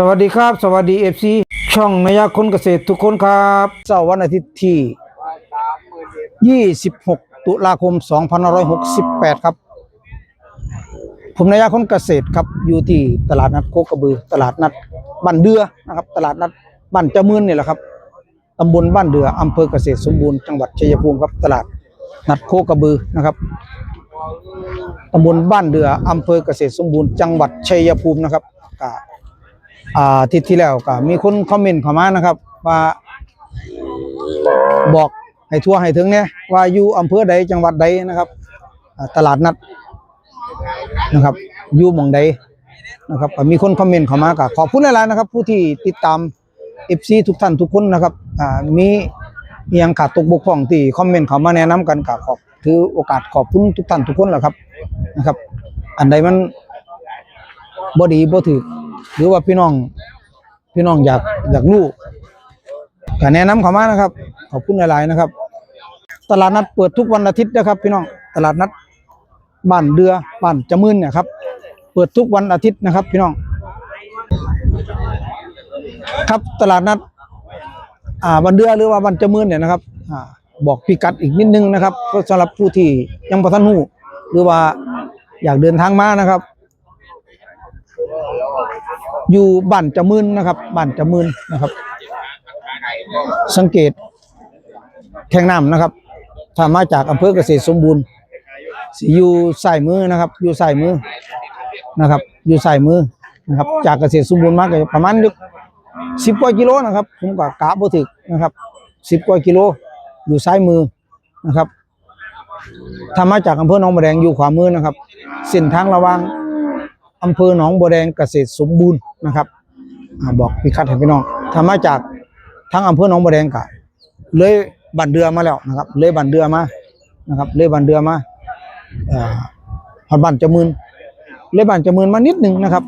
สวัสดีครับ สวัสดีเอฟซีช่องนายาคนเกษตรทุกคนครับเสาร์วันอาทิตย์ที่ 26 ตุลาคม 2568 ครับ ผมนายาคนเกษตรครับอยู่ที่ตลาดนัดโคกระบือ ตลาดนัดบ้านเดือนะครับ ตลาดนัดบ้านเจมื่นนี่แหละครับตำบลบ้านเดืออำเภอเกษตรสมบูรณ์จังหวัดชัยภูมิครับตลาดนัดโคกระบือนะครับตำบลบ้านเดืออำเภอเกษตรสมบูรณ์จังหวัดชัยภูมินะครับ อ่าทิตย์ที่แล้วก็มีคนคอมเมนต์เข้ามานะครับ ว่าบอกให้ทั่วให้ถึงเนี่ยว่าอยู่อำเภอใดจังหวัดใดนะครับตลาดนัดนะครับอยู่หม่องใดนะครับมีคนคอมเมนต์เข้ามาก็ขอบคุณหลายๆนะครับ ผู้ที่ติดตาม FC ทุกท่านทุกคนนะครับมีอหยังขาดตกบกพร่องที่คอมเมนต์เข้ามาแนะนำกันก็ขอบถือโอกาสขอบคุณทุกท่านทุกคนแหละครับนะครับ อันใดมันบ่ดีบ่ถูก หรือว่าพี่น้องพี่น้องอยากอยากรู้ก็แนะนำเขามานะครับ ขอบคุณหลายๆนะครับ ตลาดนัดเปิดทุกวันอาทิตย์นะครับ พี่น้องตลาดนัดบ้านเดือบ้านจำมื่นเนี่ยครับ เปิดทุกวันอาทิตย์นะครับ พี่น้อง ครับตลาดนัดอ่าบ้านเดือหรือว่าบ้านจำมื่นเนี่ยนะครับอ่าบอกพิกัดอีกนิดนึงนะครับก็สำหรับผู้ที่ยังบ่ทันรู้หรือว่าอยากเดินทางมานะครับ อยู่บ้านจมื่นนะครับบ้านจมื่นนะครับ สังเกตแท่งน้ำนะครับถ้ามาจากอำเภอเกษตรสมบูรณ์สอยู่ใส่มือนะครับ อยู่ใส่มือนะครับ อยู่ใส่มือนะครับ จากเกษตรสมบูรณ์มาก็ประมาณสิบกว่ากิโลนะครับ ผมก็กะบ่ถึกนะครับสิบกว่ากิโล อยู่ซ้ายมือนะครับถ้ามาจากอำเภอหนองบัวแดงอยู่ขวามือนะครับ เส้นทางระหว่างอำเภอหนองบัวแดงเกษตรสมบูรณ์ นะครับอบอกพี่คัดให้พี่น้องถ้ามาจากทั้งอำเภอหนองบัวแดงกะเลยบันเดือมาแล้วนะครับ เลยบันเดือมานะครับ เลยบันเดือมาอ่อฮอดบ้านจมืนเลยบ้านจมืนมานิดหนึ่งนะครับ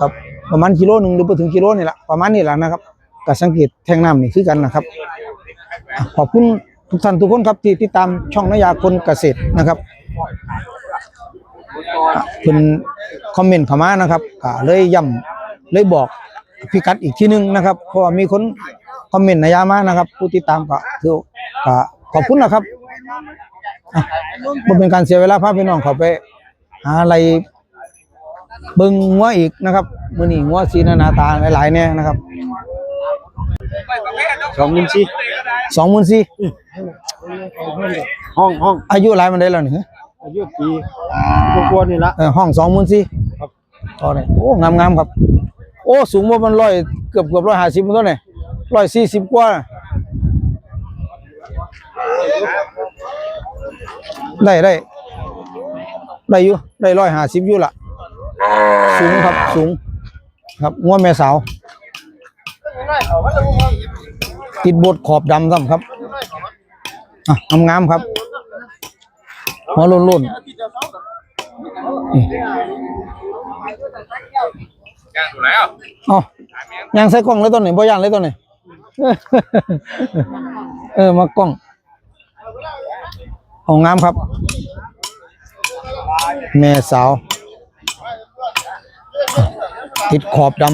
ครับประมาณกิโลหนึ่งหรือไปถึงกิโลนี่แหละประมาณนี้แหละนะครับก็สังเกตแทงน้ำนี่คือกันนะครับขอบคุณทุกท่านทุกคนครับที่ติดตามช่องนยาคนเกษตรนะครับเพิ่นคอมเมนต์เข้ามานะครับก็เลยย้ำ เลยบอกพิกัดอีกทีหนึงนะครับ เพราะว่ามีคนคอมเมนต์นายามานะครับ ผู้ติดตามก็คือก็ขอบคุณนะครับอะบ่เป็นการเสียเวลาพาพี่น้องเข้าไปหาอะไรเบิ่งงัวอีกนะครับมื้อนี้งัวสีหน้าตาหลายๆแน่นะครับสองหมื่นสี่24,000ห้องห้องอายุหลายมันได้แล้วนี่อายุปีกว่าๆนี่ละเออห้อง24,000ครับต่อได้โอ้งามๆครับ โอ้สูงบ่มันร้อยเกือบเกือบ150มันตัวนี่140กว่าได้ได้ได้อยู่ได้ร้อยห้าสิบอยู่ละสูงครับสูง ครับงัวแม่สาว ติดบทขอบดำซ้ำครับอะงามๆครับหัวโล้นๆนี่ ย่างอยู่แล้วอ๋ยังใส่กล้องเลยตัวนี้บ่ย่างเลยตัวนี้เออมากล้องเอางามครับ แม่สาว ติดขอบด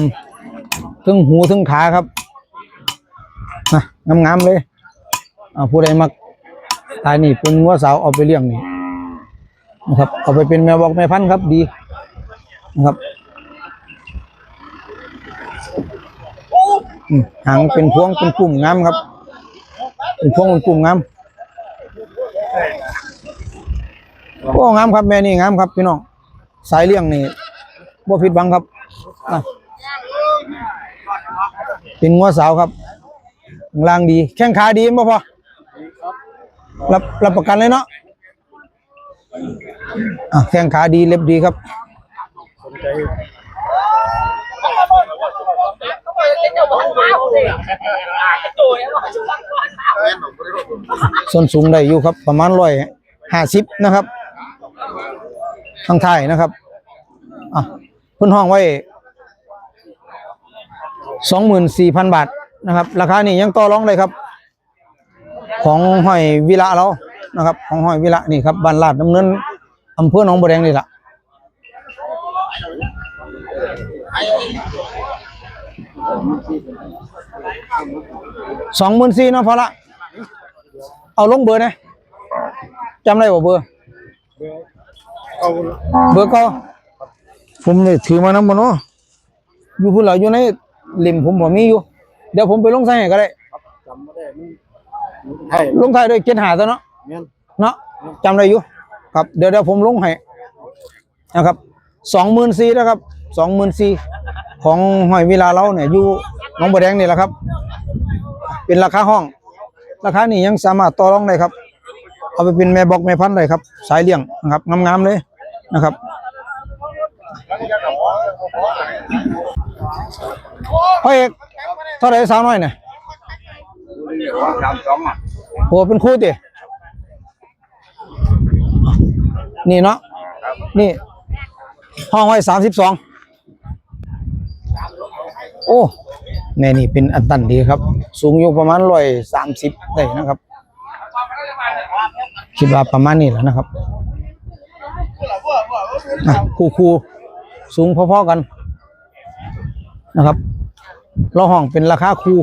ำทั้งหูทั้งขาครับนะงามๆเลยอ่าผู้ใดมักตายนี่เป็นงัวสาวเอาไปเลี้ยงนี่นะครับ เอาไปเป็นแม่บอกแม่พันธุ์ครับดีนะครับ อืมหางเป็นพวงเป็นกลุ่มงามครับ เป็นพวงเป็นกลุ่มงามโอ้งามครับแม่นี่งามครับพี่น้องสายเลี้ยงนี่บ่ผิดหวังครับอะเป็นงัวสาวครับล่างดี แข้งขาดีบ่พอรับรับประกันเลยเนาะอะแข้งขาดีเล็บดีครับ ส่วนสูงได้อยู่ครับ ประมาณร้อยห้าสิบนะครับทางไทยนะครับอะพื้นห้องไว้สองหมื่นสี่พันบาทนะครับ ราคานี้ยังต่อรองเลยครับ ของห้อยวิระเรานะครับ ของห้อยวิระนี่ครับบ้านลาดน้ำเนินอำเภอหนองบัวแดงนี่แหละ สองหมื่นสี่เนาะพอละ เอาลงเบอร์นะจำได้บ่เบอร์เอาเบอร์เก็ผมเลยถือมานำบ่เนาะอยู่พุ่นเหล่าอยู่ในลิมผมบ่มีอยู่ เดี๋ยวผมไปลงใส่ให้ก็ได้ จำไม่ได้มันให้ลงท้ายด้วยเจ็ดหาตัวเนาะแม่นเนาะจำได้อยู่ ครับ เดี๋ยวเดี๋ยวผมลงให้นะครับสองหมื่นสี่นะครับสองหมื่นสี่ ของหอยเวลาเราเนี่ยอยู่หน้องบัวแดงนี่แหละครับ เป็นราคาห้อง ราคานี่ยังสามารถต่อรองได้ครับ เอาไปเป็นแม่บอกแม่พันธุ์ได้ครับ สายเลี้ยงนะครับงามๆเลยนะครับพ่อเอกเท่าไรสาวน้อยเนี่ยสามสองอะโหเป็นคู่ตินี่เนาะนี่ห้องไว้สามสิบสอง โอ้แม่นี่เป็นอันตันดีครับ สูงอยู่ประมาณร้อยสามสิบได้นะครับ คิดว่าประมาณนี้แหละนะครับคู่คู่สูงพอๆกันนะครับ เราห้องเป็นราคาคู่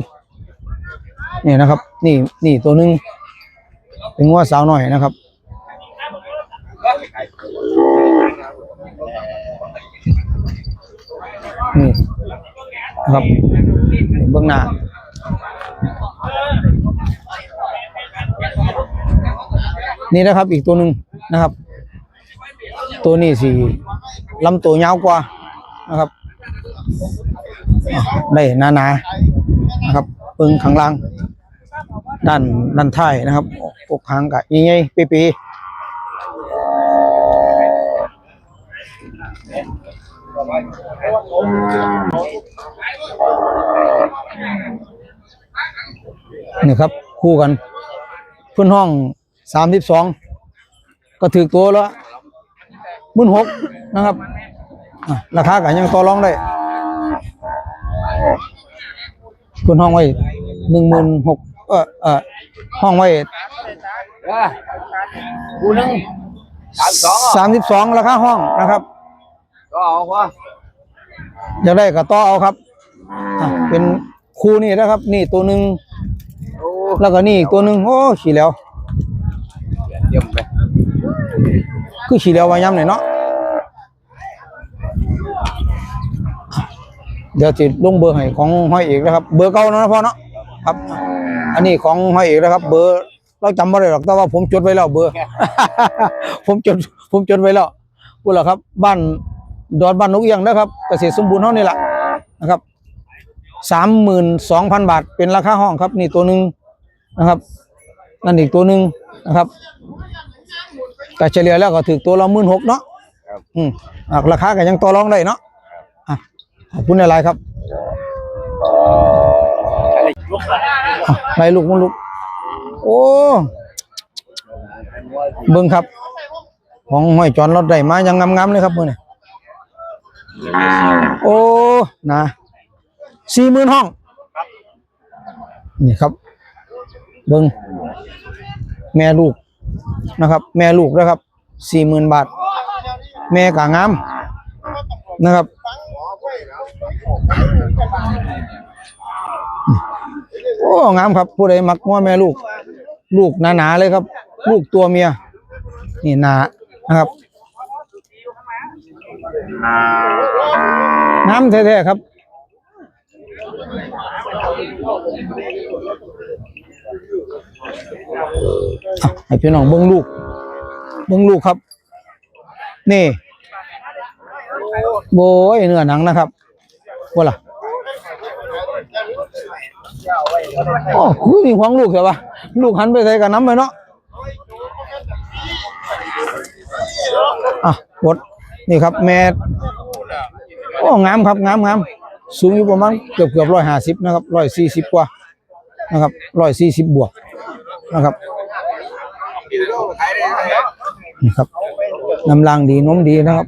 นี่นะครับ นี่นี่ตัวหนึ่งเป็นงัวสาวหน่อยนะครับนี่ ครับเบื้องหน้านี่นะครับ อีกตัวหนึ่งนะครับ ตัวนี้สีลำตัวยาวกว่านะครับอะได้หนาๆนะครับเปิงข้างล่าง ด้านด้านท้ายนะครับอกหางกะยี่ไงปีปี นี่ครับคู่กันพื้นห้องสามสิบสองก็ถือตัวแล้วมื่นหกนะครับอะราคากันยังต่อรองได้พื้นห้องไว้หนึ่งหมื่นหกเออเออห้องไว้กูนึงสามสองสามสิบสองราคาห้องนะครับก็เอาวะอยากได้ก็ต่อเอาครับอะเป็นคู่นี่นะครับ นี่ตัวหนึ่งโอ้ แล้วก็นี่อีกตัวหนึ่งโอ้ขี่แล้วเยี่ยมไปคือขี่แล้ววาย้ำหน่อยเนาะเดี๋ยวจิลงเบอร์ให้ของห้อยเอกนะครับ เบอร์เก่าเนาะพ่อเนาะครับ อันนี้ของห้อยเอกนะครับ เบอร์เราจำไม่ได้หรอกแต่ว่าผมจดไว้แล้วเบอร์ ผมจดผมจดไว้แล้วพูดแล้วครับ บ้านดอนบ้านนกเอียงนะครับเกษตรสมบูรณ์เท่านี้แหละนะครับสามหมื่นสองพันบาทเป็นราคาห้องครับ นี่ตัวหนึ่ง นะครับนั่นอีกตัวหนึ่งนะครับแต่เฉลี่ยแล้วก็ถือตัวละหมื่นหกเนาะอืมอะราคาก็ยังต่อรองได้เนาะอะขอบคุณอะไรครับอะไรลูกมันลูก โอ้เบิ่งครับ ของห้อยจอนรถได้มายังงามๆเลยครับมือนี่โอ้นะสี่หมื่นห้องนี่ครับ เบิ่งแม่ลูกนะครับ แม่ลูกนะครับสี่หมื่นบาท แม่กางามนะครับ โอ้งามครับผู้ใดมักว่าแม่ลูก ลูกหนาๆเลยครับ ลูกตัวเมีย นี่หนานะครับน้ำแท้ๆครับ อะให้พี่น้องเบิ้งลูก เบิ้งลูกครับ นี่โบยเนื้อหนังนะครับว่าล่ะโอ้คือมีของลูกใช่ปะลูกหันไปใส่กับน้ำไปเนาะอะกดนี่ครับ แม่โอ้งามครับงามงามสูงอยู่ประมาณเกือบเกือบร้อยห้าสิบนะครับร้อยสี่สิบกว่านะครับร้อยสี่สิบบวก นะครับนี่ครับน้ำลางดีนมดีนะครับ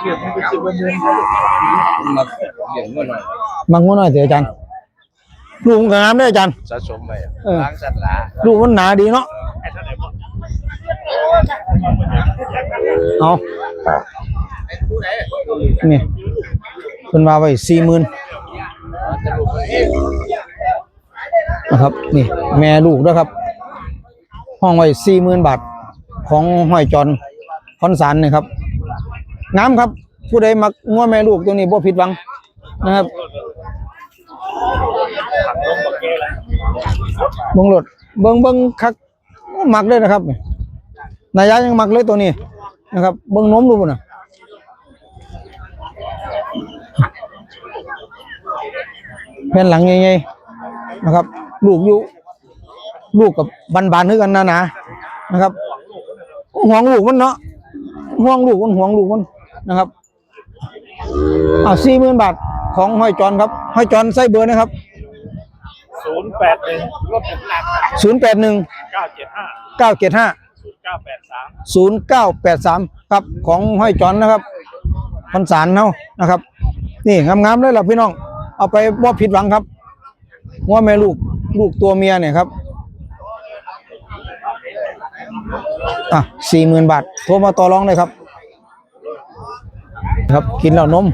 เยี่ยมก็หน่อยบางคนหน่อยเถอะอาจารย์ลูกมันก็งามได้ออาจารย์สะสมไปเออล้างสัตว์ละลูกมันหนาดีเนาะ เอานี่เพิ่นมาไว้สี่หมื่นนะครับ นี่ แม่ลูกนะครับ ห้องไว้สี่หมื่นบาท ของห้อยจอนคอนสารนี่ครับ น้ำครับ ผู้ใดมักงัวแม่ลูกตัวนี้บ่ผิดหวังนะครับเบิ่งรถเบิ่งเบิ่งคักมักเลยนะครับ นายยะยังมักเลยตัวนี้นะครับ เบิ่งนมดูพุ่นน่ะแผ่นหลังใหญ่ๆนะครับ ลูกอยู่ลูกกับบานๆคือกันนะนะนะครับห่วงลูกมันเนาะห่วงลูกมันห่วงลูกมันนะครับอ้าวสี่หมื่นบาทของห้อยจอนครับห้อยจอนใส่เบอร์นะครับศูนย์แปดหนึ่งศูนย์แปดหนึ่งเก้าเจ็ดห้าเก้าเจ็ดห้า ศูนย์เก้าแปดสามครับของห้อยจอนนะครับพันสารเนานะครับ นี่งามๆเลยล่ะพี่น้อง เอาไปบ่ผิดหวังครับว่าแม่ลูกลูกตัวเมียเนี่ยครับอะสี่หมื่นบาทโทรมาต่อรองเลยครับ ครับกินแล้วนม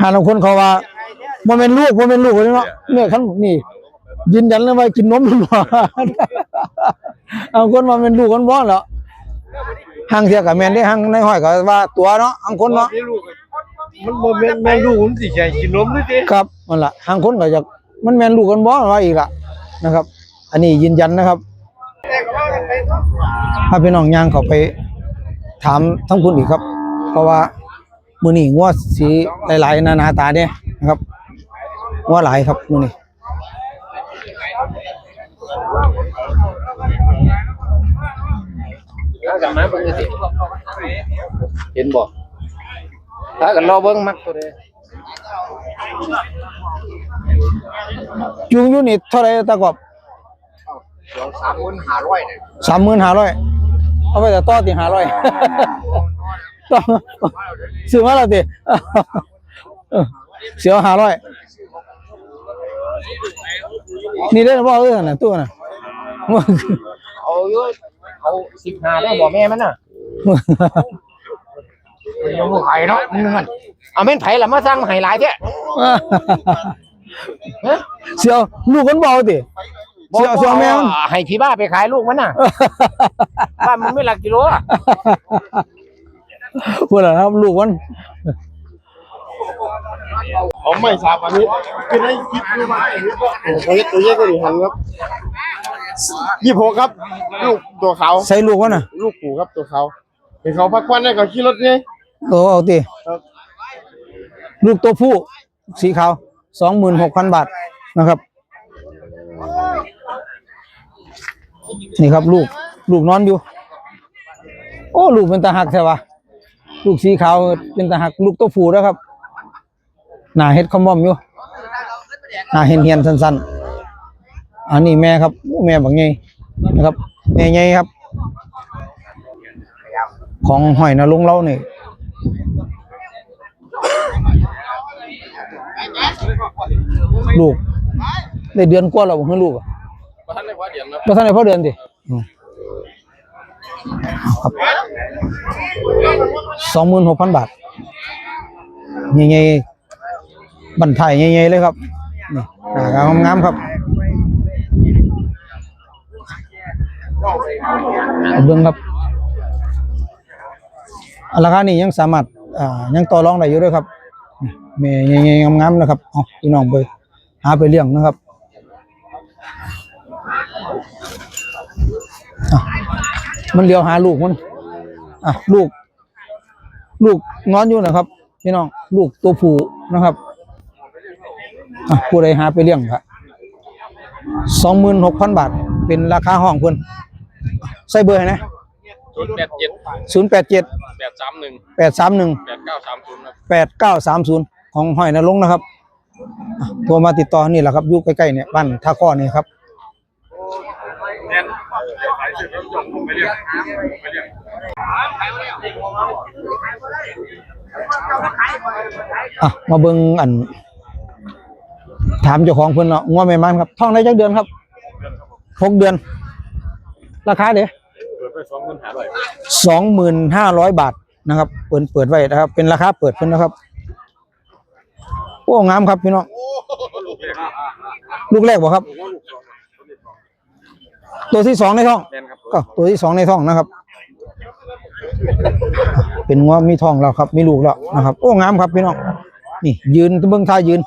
หาบางคนเขาว่ามันเป็นลูกมันเป็นลูกเลยเนาะเนี่ยขั้นนี่ ยืนยันเลยว่ากินนมมันบ่เอาคนมาเป็นลูกคนบ่เหรอห่างเสียกับแม่นได้ห่างในห้อยก็ว่าตัวเนาะห่างคนเนาะนี่ลูกมันบ่แม่นแม่นลูกมันสิใหญ่กินนมด้วยดิครับนั่นล่ะห่างคนก็จะมันแม่นลูกกันบ่ว่าอีกล่ะนะครับ อันนี้ยืนยันนะครับถ้าพี่น้องย่างเขาไปถามทั้งคุณอีกครับ เพราะว่ามื้อนี้งัวสีหลายๆหนาๆตาเด้นะครับงัวหลายครับมื้อนี้ ถ้ากันมาเบิ่งสิเห็นบ่ถ้ากันรอเบิ่งมักตัวเด้จุงอยู่นี่เท่าไหร่ตะกอบสองสามหมื่นห้าร้อยเนี่ยสามหมื่นห้าร้อยเอาไปแต่ต่อตีห้าร้อยต่อซื้อมาแล้วตีเสียวห้าร้อย นี่ได้บ่เออน่ะตัวน่ะเอาอยู่เอาสิบห้าได้บ่แม่มันน่ะยังบ่ขายเนาะมึงนั่นเอาแม่นไผล่ะมาสร้างมาให้หลายแท้ฮะเสียวลูกคนบ่เอาติเสียวเสียวแม่มันให้พี่บ้าไปขายลูกมันน่ะบ้านมันไม่หลักกิโลอะพูดแล้วครับลูกมัน ผมไม่ทราบอันนี้คือได้คิดดูมาตัวเล็กตัวใหญ่ก็ดีหันครับยี่หกครับ ลูกตัวเขาใส่ลูกมันน่ะ ลูกปู่ครับตัวเขาเห็นเขาพักควันได้ก็ขี่รถไงโอ้เอาติครับลูกตัวผู้สีขาวสองหมื่นหกพันบาทนะครับ นี่ครับลูกลูกนอนอยู่ โอ้ ลูกเป็นตาหักใช่ปะลูกสีขาวเป็นตาหักลูกตัวผู้นะครับ หน้าเฮ็ดคอมบอมอยู่หน้าเห็นเหียนๆสั้นๆ อันนี้แม่ครับโอ้แม่บักใหญ่นะครับแม่ใหญ่ครับ ของหอยนะลุงเล่านี่ลูกได้เดือนกว่าแล้วบ่คือลูกอะบ่ทันได้ว่าเดือนแล้วบ่ทันได้พอเดือนติอืมครับสองหมื่นหกพันบาทใหญ่ๆ บันไทยใหญ่ๆเลยครับนี่หน้างามๆครับเอาเบิ่งครับราคานี้ยังสามารถอ่ายังต่อรองได้อยู่ด้วยครับนี่แม่ใหญ่ๆงามๆนะครับเอาพี่น้องไปหาไปเลี้ยงนะครับอะมันเลี้ยวหาลูกมันอะลูก ลูกนอนอยู่นะครับ พี่น้อง ลูกตัวผู้นะครับ ผู้ใดหาไปเลี้ยงครับสองหมื่นหกพันบาท เป็นราคาห้องเพิ่นใส่เบอร์ให้นะศูนย์แปดเจ็ดศูนย์แปดเจ็ดแปดสามหนึ่งแปดสามหนึ่งแปดเก้าสามศูนย์ครับแปดเก้าสามศูนย์ของหอยนรงค์นะครับอะโทรมาติดต่อนี่แหละครับอยู่ใกล้ๆเนี่ยบ้านท่าข้อนี่ครับอะมาเบิ่งอัน ถามเจ้าของเพิ่นเนาะงัวแม่มันครับท้องได้จักเดือนครับหกเดือน ราคาเด้เปิดไปสองพันห้าร้อยสองหมื่นห้าร้อยบาทนะครับ เปิดเปิดไว้นะครับ เป็นราคาเปิดเพิ่นนะครับโอ้งามครับพี่น้องลูกแรกบ่ครับ ตัวที่สองในท้องแมนครับก็ตัวที่สองในท้องนะครับ เป็นงัวมีท้องแล้วครับ มีลูกแล้วนะครับ โอ้งามครับพี่น้องนี่ ยืนเบื้องท่ายืน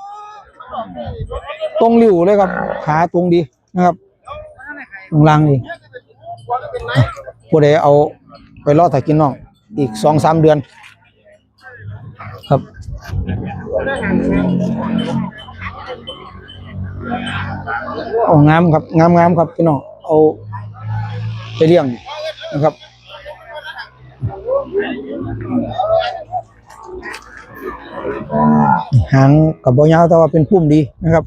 ตรงริ้วเลยครับ ขาตรงดีนะครับตรงล่างดีผู้ใดเอาไปรอดถ้ายกินน้อง อีกสองสามเดือน ครับโอ้งามครับงามงามครับพี่น้องเอาไปเลี้ยงนะครับ หางกับบอยาวแต่ว่าเป็นปุ่มดีนะครับ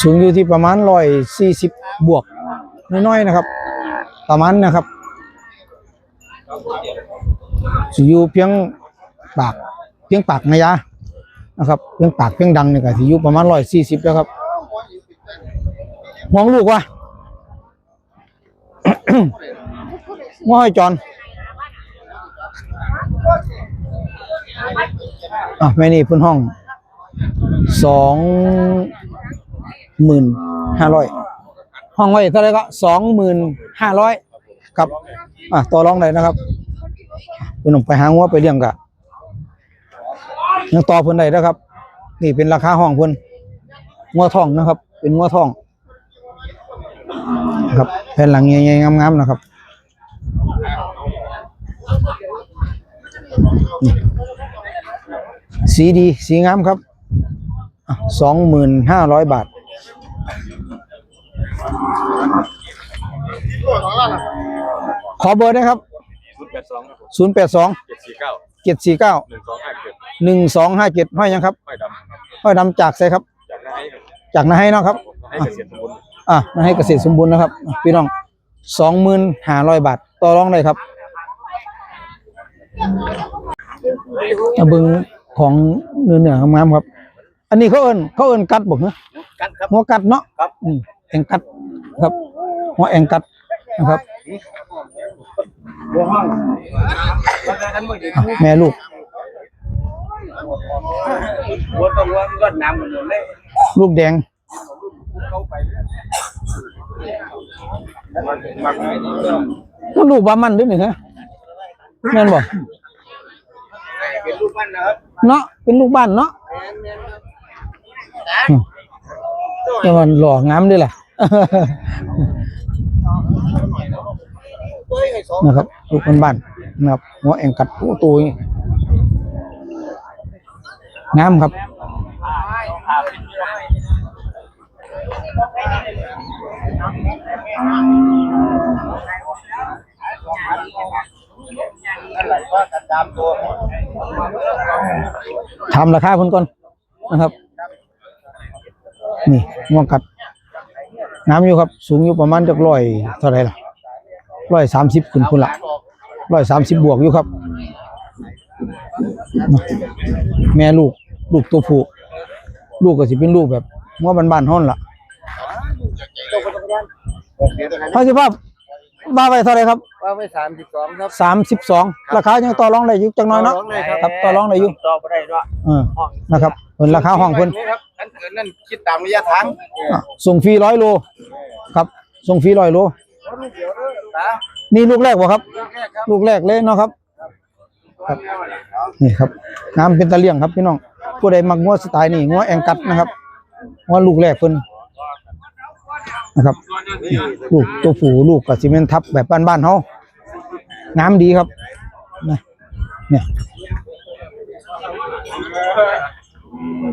สูงอยู่ที่ประมาณร้อยสี่สิบบวกน้อยๆนะครับ ประมาณนะครับสิอยู่เพียงปากเพียงปากนายานะครับเพียงปากเพียงดังนี่ก็สิอยู่ประมาณร้อยสี่สิบแล้วครับมองลูกว่าว่าให้จอน อะแม่นี่เพื้นห้องสองหมื่นห้าร้อยห้องไว้เท่าไรก็สองหมื่นห้าร้อยครับอะต่อรองได้นะครับเพิ่นออกไปหางัวไปเลี้ยงกะยังต่อเพิ่นได้นะครับ นี่เป็นราคาห้องเพิ่นงัวทองนะครับ เป็นงัวทอง ครับแผ่นหลังใหญ่ๆงามๆนะครับ สีดีสีงามครับสองหมื่นห้าร้อยบาท ขอเบอร์ได้ครับศูนย์แปดสองครับผมศูนย์แปดสองเจ็ดสี่เก้าเจ็ดสี่เก้าหนึ่งสองห้าเจ็ดหนึ่งสองห้าเจ็ดห้อยยังครับไม่ดำครับห้อยดำจากใส่ครับ จากนั้นให้ครับจากนาให้เนาะครับให้เกษตรสมบูรณ์อะนาให้เกษตรสมบูรณ์นะครับ พี่น้องสองหมื่นห้าร้อยบาท ต่อรองเลยครับเอาเบึง ของเนื้อเนื้องามๆครับ อันนี้เขาเอิ้นเขาเอิ้นกัดบอกเนาะกันครับหัวกัดเนาะครับอืมแองกัดครับหัวแองกัดนะครับบัวห้องแล้วกันบ่ได้อะแม่ลูกบัวต้องว่ามันก็น้ำมันเลยลูกแดงมันลูกบามันด้วยนี่ฮะแม่นบ่เป็นรูปปั้นนะครับ เนาะเป็นลูกบ้านเนาะอืมแต่มันหล่องามด้วยแหละนะครับลูกบ้านๆนะครับหัวแองกัดโอ้ตัวนี้งามครับว่ากันตามตัว ทำราคาเพิ่นก่อนนะครับ นี่งวงกัดน้ำอยู่ครับ สูงอยู่ประมาณจักร้อยเท่าไหร่ล่ะร้อยสามสิบขึ้นพุ่นละร้อยสามสิบบวกอยู่ครับ แม่ลูก ลูกตัวผู้ลูกก็สิเป็นลูกแบบงวบ้านๆห้อนล่ะพอสิภาพ บ้าไปเท่าไหร่ครับว่าไม่สามสิบสองครับ สามสิบสองราคายังต่อรองได้อยู่จังน้อยเนาะครับต่อรองได้อยู่ต่อไปได้ด้วยเออนะครับเพิ่นราคาห้องเพิ่นครับนั่นเกินนั่นคิดตามระยะทางอะส่งฟรีร้อยโลครับ ส่งฟรีร้อยโลตานี่ลูกแรกบ่ครับแรกครับลูกแรกเลยเนาะครับครับนี่ครับน้ำเป็นตะเลี่ยงครับพี่น้อง ผู้ใดมักงัวสไตล์นี่งัวแองกัดนะครับงัวลูกแรกเพิ่น นะครับนี่ลูกตัวผูลูกกับซีเมนทับแบบบ้านๆเฮาน้ำดีครับนะเนี่ย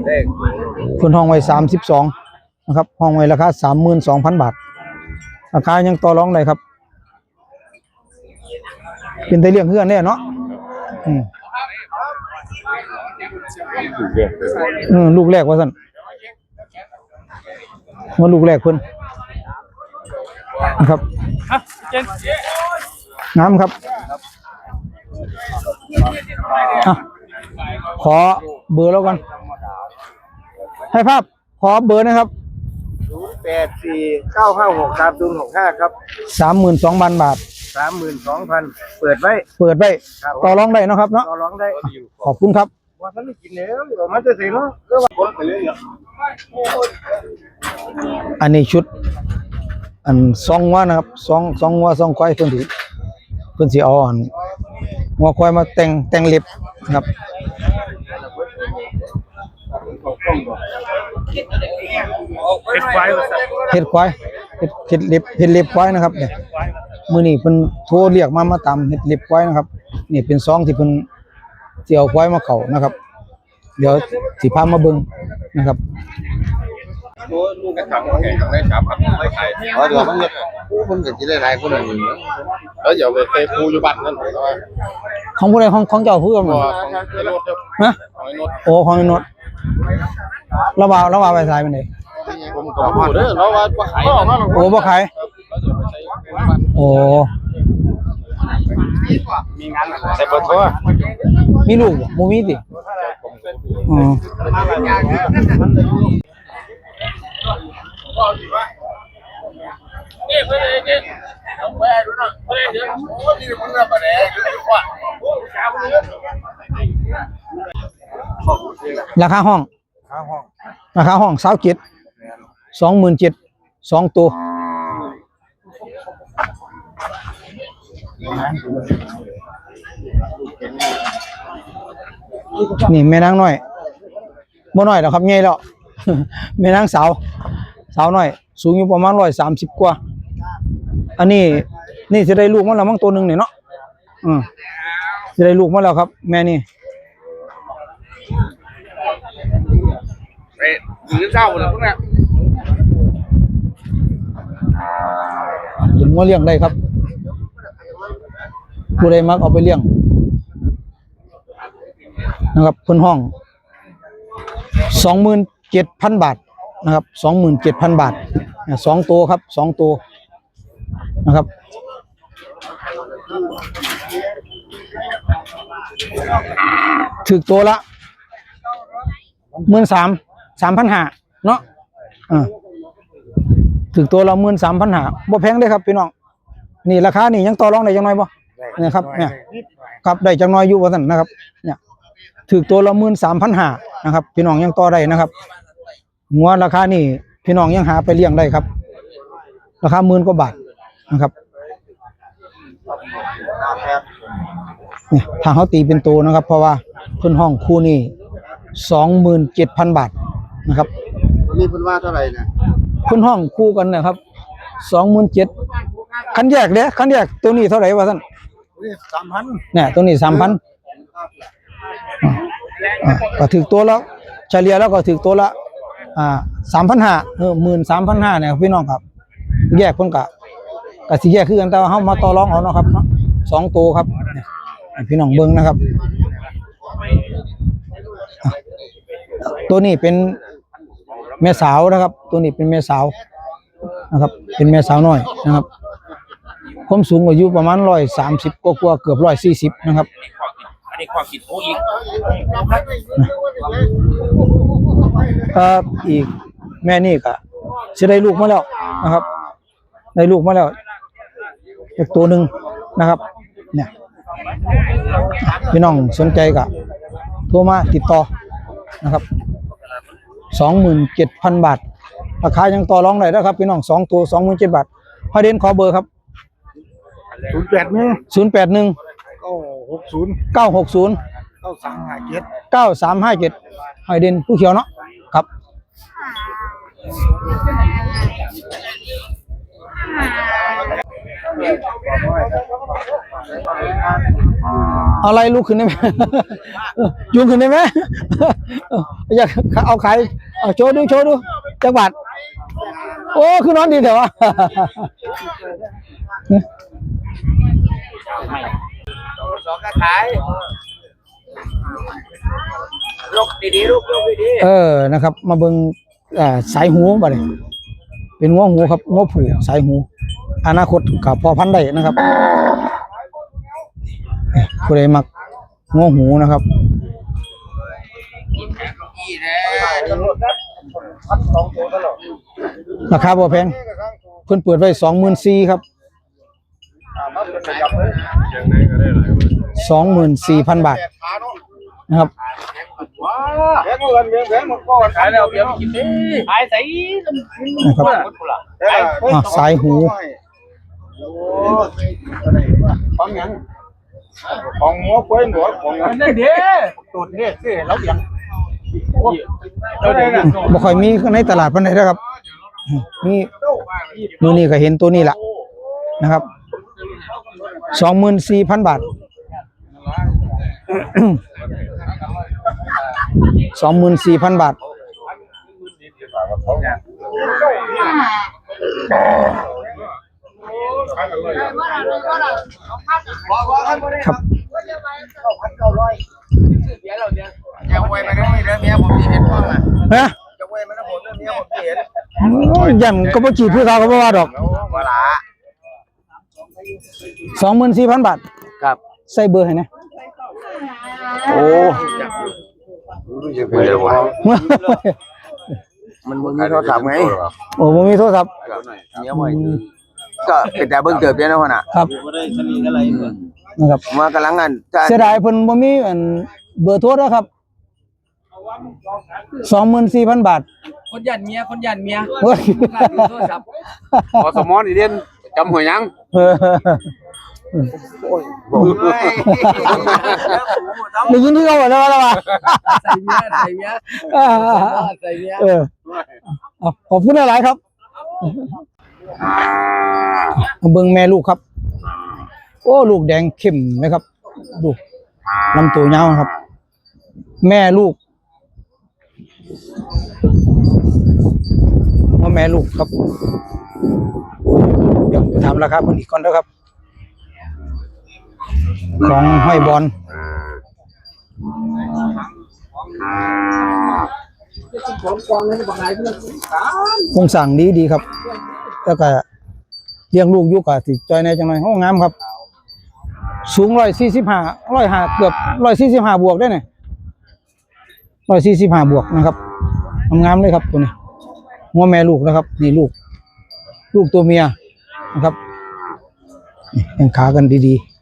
เลขเพิ่นห้องไว้สามสิบสองนะครับห้องไว้ราคาสามหมื่นสองพันบาท ราคายังต่อรองได้ครับ เป็นตะเลี่ยงเฮือนแน่เนาะอืมเออลูกแรกว่าสั่นว่าลูกแรกเพิ่น นะครับน้ำครับอะขอเบอร์แล้วกัน ให้ภาพขอเบอร์นะครับแปดสี่เก้าห้าหกสามศูนย์หกห้าครับสามหมื่นสองพันบาทสามหมื่นสองพันเปิดไว้ เปิดไว้ครับต่อรองได้เนาะครับเนาะต่อร้องได้ ขอบคุณครับว่าท่านไม่กินเนื้อเดี๋ยวมันจะเสียเนาะก็ว่าคนไปเรื่อยอันนี้ชุด อันซองว่านะครับซองซองว่าซองควายเพิ่นสิเพิ่นสิเอาอันหัวควายมาแต่งแต่งเล็บนะครับเป็นไฟเฮ็ดควายเฮ็ดเฮ็ดเล็บเฮ็ดเล็บควายนะครับเนี่ยมื้อนี้เพิ่นโทรเรียกมามาตามเฮ็ดเล็บควายนะครับนี่เป็นซองที่เพิ่นสิเอาควายมาเข้านะครับ เดี๋ยวสิพามาเบิ่งนะครับ ลูกกระถังแข่งกันได้ครับครับไม่ใช่เพราะเดี๋ยวมันจะมันจะได้หลายคนหนึ่งแล้วเดี๋ยวไปเคยครูอยู่บ้านนั่นเพราะของผู้ใดของของเจ้าผู้กำเพลัราะงว่าของไอ้รถครับฮะโอ้ของไอ้นดระว่าระว่าไปสายมันไดผมก็พูดเด้อแล้วว่าว่ขายโอ้บ่ขายแล้วเดี๋ยวไปใช้บ้านโอ้มีงานใส่เบอร์โทรมีลูกบ่บ่มีติอ๋อ รับอะไรดีกว่าคาห้อง ข้าวห้องราคาห้องสาวเจ็ดสองหมื่นเจ็ดสองตัว นี่แม่นางน้อยบ่น้อยแล้วครับใหญ่แล้ว แม่นางสาว สาวน้อย สูงอยู่ประมาณร้อยสามสิบกว่า อันนี้นี่จะได้ลูกมาแล้วมั้งตัวหนึ่งเนี่ยเนาะอืมจะได้ลูกมาแล้วครับ แม่นี่ไปหรือเจ้าเลยพวกนี้ถึงว่าเลี้ยงได้ครับผู้ใดมักเอาไปเลี้ยง นะครับเพิ่นห้องสองหมื่นเจ็ดพันบาท นะครับสองหมื่นเจ็ดพันบาทอะสองตัวครับสองตัวนะครับถึกตัวละหมื่นสามสามพันห้าเนาะอ่าถึงตัวเราหมื่นสามพันหาบ่แพงได้ครับพี่น้องนี่ราคานี่ยังต่อรองได้จังน้อยบ่เนี่ยครับเนี่ยครับได้จังน้อยอยู่ว่าซั่นนะครับ เนี่ยถึงตัวเราหมื่นสามพันหานะครับ พี่น้องยังต่อได้นะครับ หัวราคานี่พี่น้องยังหาไปเลี้ยงได้ครับ ราคาหมื่นกว่าบาทนะครับเนี่ยทางเขาตีเป็นตัวนะครับ เพราะว่าเพิ่นห้องคู่นี่สองหมื่นเจ็ดพันบาทนะครับนี่เพิ่นว่าเท่าไหร่นะคุณห้องคู่กันนะครับสองหมื่นเจ็ดคันแยกเด้คันแยกตัวนี้เท่าไหร่วะท่านสามพันเนี่ยตัวนี้สามพันก็ถือตัวแล้วเฉลี่ยแล้วก็ถือตัวละ อ่าสามพันห้าเออหมื่นสามพันห้าเนี่ยพี่น้องครับ แยกคนกะกะสิแยกคือกันแต่ว่าเฮามาต่อรองเอาเนาะครับเนาะสองตัวครับเนี่ยให้พี่น้องเบิ่งนะครับอะตัวนี้เป็นแม่สาวนะครับ ตัวนี้เป็นแม่สาวนะครับ เป็นแม่สาวน้อยนะครับความสูงอายุประมาณร้อยสามสิบกว่าๆเกือบร้อยสี่สิบนะครับอันนี้ความคิดโอ้อี กเอ่ออีกแม่นี่ก็สิได้ลูกมาแล้วนะครับ ได้ลูกมาแล้วอีกตัวหนึ่งนะครับ เนี่ยพี่น้องสนใจก็โทรมาติดต่อนะครับสองหมื่นเจ็ดพันบาทราคายังต่อรองได้นะครับพี่น้องสองตัวสองหมื่นเจ็ดบาทพอเด่นขอเบอร์ครับศูนย์แปดหนึ่งศูนย์แปดหนึ่งเก้าหกศูนย์เก้าหกศูนย์เก้าสามห้าเจ็ดเก้าสามห้าเจ็ดหอยเด่นผู้เขียวเนาะครับเอาอะไรลูกขึ้นได้ไหมยุงขึ้นได้ไหมอยากเอาขายเอาโชว์ดูโชว์ดู จังหวัด โอ้คือนอนดีเถอะวะสองกระขายลูกดีๆลูกลูกดีเออนะครับ มาเบิ่งเอ่อ สายหูบ่ได้เป็นงัวหูครับงัวผูสายหู อนาคตกับพอพันได้นะครับผู้ใดมักงัวหูนะครับราคาบ่แพงเพิ่นเปิดไว้สองหมื่นสี่ครับสองหมื่นสี่พันบาท นะครับแพงเงินแพงมันก่อนขายแล้วเดี๋ยวกินดิขายใส่นะครับอะสายหูของยังของหัวกล้วยหนวของยังนั่นเด้ตูดเนี่ยสิเราเบียงเราเด้บ่ค่อยมีในตลาดปานใดนะครับมีมื้อนี้ก็เห็นตัวนี้ละนะครับสองหมื่นสี่พันบาท สองหมื่นสี่พันบาท ครับจะไว้มาได้เรื่องเมียผมที่เห็นพ่อมาฮะจะไว้มาได้ผมเรื่องเมียผมที่เห็นโอ้ยยันก็บ่จีบพี่เขาก็บ่ว่าดอกแล้วเวลาสองหมื่นสี่พันบาท ครับ ใส่เบอร์ให้นะ โอ้ไม่ได้ว่ามันมึงมีโทรศัพท์ไงโอ้ผมมีโทรศัพท์เมียไม่ก็เป็นแต่เบิ่งเติบเดียวนะพ่อน่ะครับนะครับมากำลังอันเสียดายเพิ่นบ่มีอันเบอร์โทรแล้วครับสองหมื่นสี่พันบาท คนยันเมีย คนยันเมียเฮ้ยขาดอยู่โทรศัพท์พอสมอนอีเด่นจำหัวยังเออ ได้ยินที่เขาบอกแล้วว่าแล้วว่าใส่เมียใส่เมียอ่าใส่เมียเออเอาขอบคุณหลายๆครับเอาเบิ่งแม่ลูกครับ โอ้ลูกแดงเข้มนะครับ ดูลำตัวยาวนะครับ แม่ลูกว่าแม่ลูกครับ เดี๋ยวไปถามราคาเพิ่นอีกก่อนนะครับ ของห้อยบอลคงสั่งดีดีครับ แล้วก็เลี้ยงลูกยู่กับสิจอยในจังหน่อยโอ้งามครับ สูงร้อยสี่สิบห้าร้อยห้าเกือบร้อยสี่สิบห้าบวกได้เนี่ยร้อยสี่สิบห้าบวกนะครับงามเลยครับตัวนี้งัวแม่ลูกนะครับ นี่ลูก ลูกตัวเมียนะครับนี่แข่งขากันดีๆ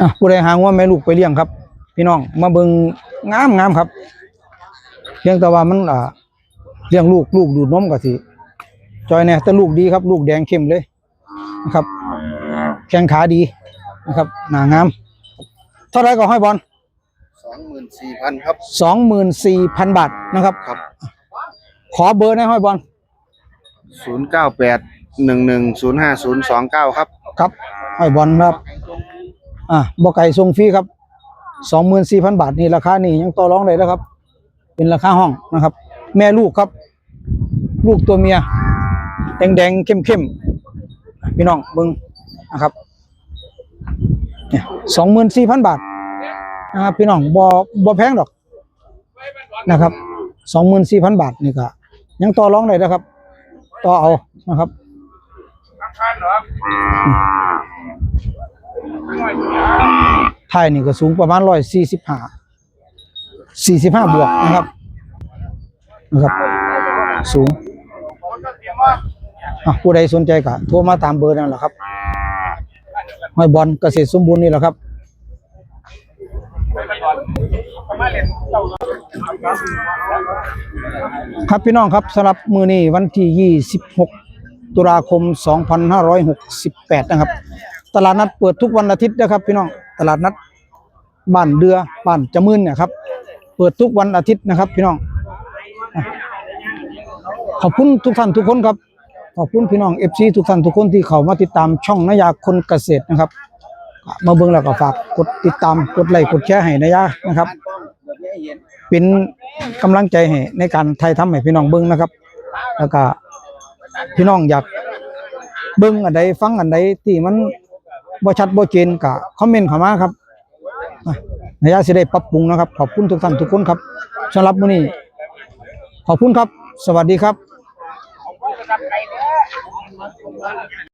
อะผู้ใดหางัวแม่ลูกไปเลี้ยงครับ พี่น้องมาเบิ่งงามงามครับเพียงแต่ว่ามันอ่าเลี้ยงลูกลูกดูดนมก็สิจอยเนี่ยแต่ลูกดีครับ ลูกแดงเข้มเลยนะครับ แข้งขาดีนะครับหนางามเท่าไหรก็ห้อยบอลสองหมื่นสี่พันครับสองหมื่นสี่พันบาทนะครับ ครับ ขอเบอร์ในห้อยบอล ศูนย์เก้าแปดหนึ่งหนึ่งศูนย์ห้าศูนย์สองเก้าครับ ครับห้อยบอลครับ อะบ่ไก่ส่งฟรีครับสองหมื่นสี่พันบาทนี่ราคานี่ยังต่อรองได้แล้วครับ เป็นราคาห้องนะครับ แม่ลูกครับ ลูกตัวเมีย แดงแดงๆเข้มเข้มๆพี่น้องเบิ่งนะครับเนี่ยสองหมื่นสี่พันบาทนะครับพี่น้องบ่บ่แพงดอกนะครับสองหมื่นสี่พันบาทนี่ก็ยังต่อรองได้นะครับ ต่อเอานะครับไทยนี่ก็สูงประมาณร้อยสี่สิบห้าสี่สิบห้าบวกนะครับนะครับ สูงอะผู้ใดสนใจก็โทรมาตามเบอร์นั่นแหละครับห้อยบอลเกษตรสมบูรณ์นี่แหละครับ ครับพี่น้องครับสำหรับมือนี้วันที่ 26 ตุลาคม 2568 นะครับ ตลาดนัดเปิดทุกวันอาทิตย์นะครับ พี่น้องตลาดนัดบ้านเดือบ้านจมื่นเนี่ยครับ เปิดทุกวันอาทิตย์นะครับ พี่น้อง ขอบคุณทุกท่านทุกคนครับ ขอบคุณพี่น้องเอฟซีทุกท่านทุกคนที่เข้ามาติดตามช่องนายาคนเกษตรนะครับ มาเบิ่งแล้วก็ฝากกดติดตามกดไลค์กดแชร์ให้นายานะครับเป็นกำลังใจให้ในการไทยทำให้พี่น้องเบิ่งนะครับ แล้วก็พี่น้องอยากเบิ่งอันใดฟังอันใดที่มันบ่ชัดบ่เจนก็คอมเมนต์เข้ามาครับอะนายาสิได้ปรับปรุงนะครับ ขอบคุณทุกท่านทุกคนครับสำหรับมื้อนี้ขอบคุณครับ สวัสดีครับ